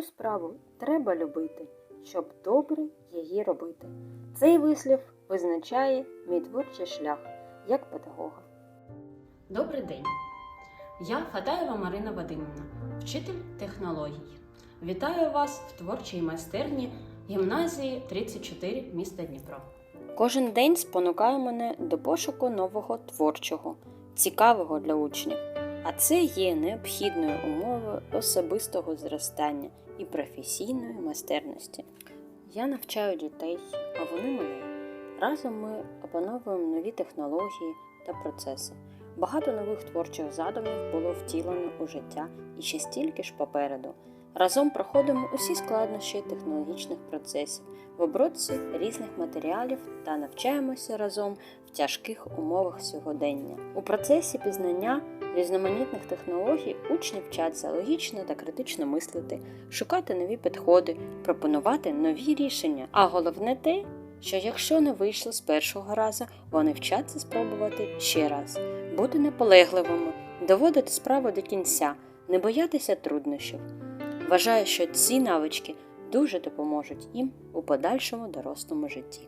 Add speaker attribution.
Speaker 1: Свою справу треба любити, щоб добре її робити. Цей вислів визначає мій творчий шлях як педагога.
Speaker 2: Добрий день. Я Фатаєва Марина Вадимівна, вчитель технологій. Вітаю вас в творчій майстерні гімназії 34 міста Дніпро.
Speaker 1: Кожен день спонукає мене до пошуку нового творчого, цікавого для учнів. А це є необхідною умовою особистого зростання і професійної майстерності. Я навчаю дітей, а вони мене. Разом ми опановуємо нові технології та процеси. Багато нових творчих задумів було втілено у життя і ще стільки ж попереду. Разом проходимо усі складнощі технологічних процесів в обробці різних матеріалів та навчаємося разом в тяжких умовах сьогодення. У процесі пізнання різноманітних технологій учні вчаться логічно та критично мислити, шукати нові підходи, пропонувати нові рішення. А головне те, що якщо не вийшло з першого разу, вони вчаться спробувати ще раз, бути наполегливими, доводити справу до кінця, не боятися труднощів. Вважаю, що ці навички дуже допоможуть їм у подальшому дорослому житті.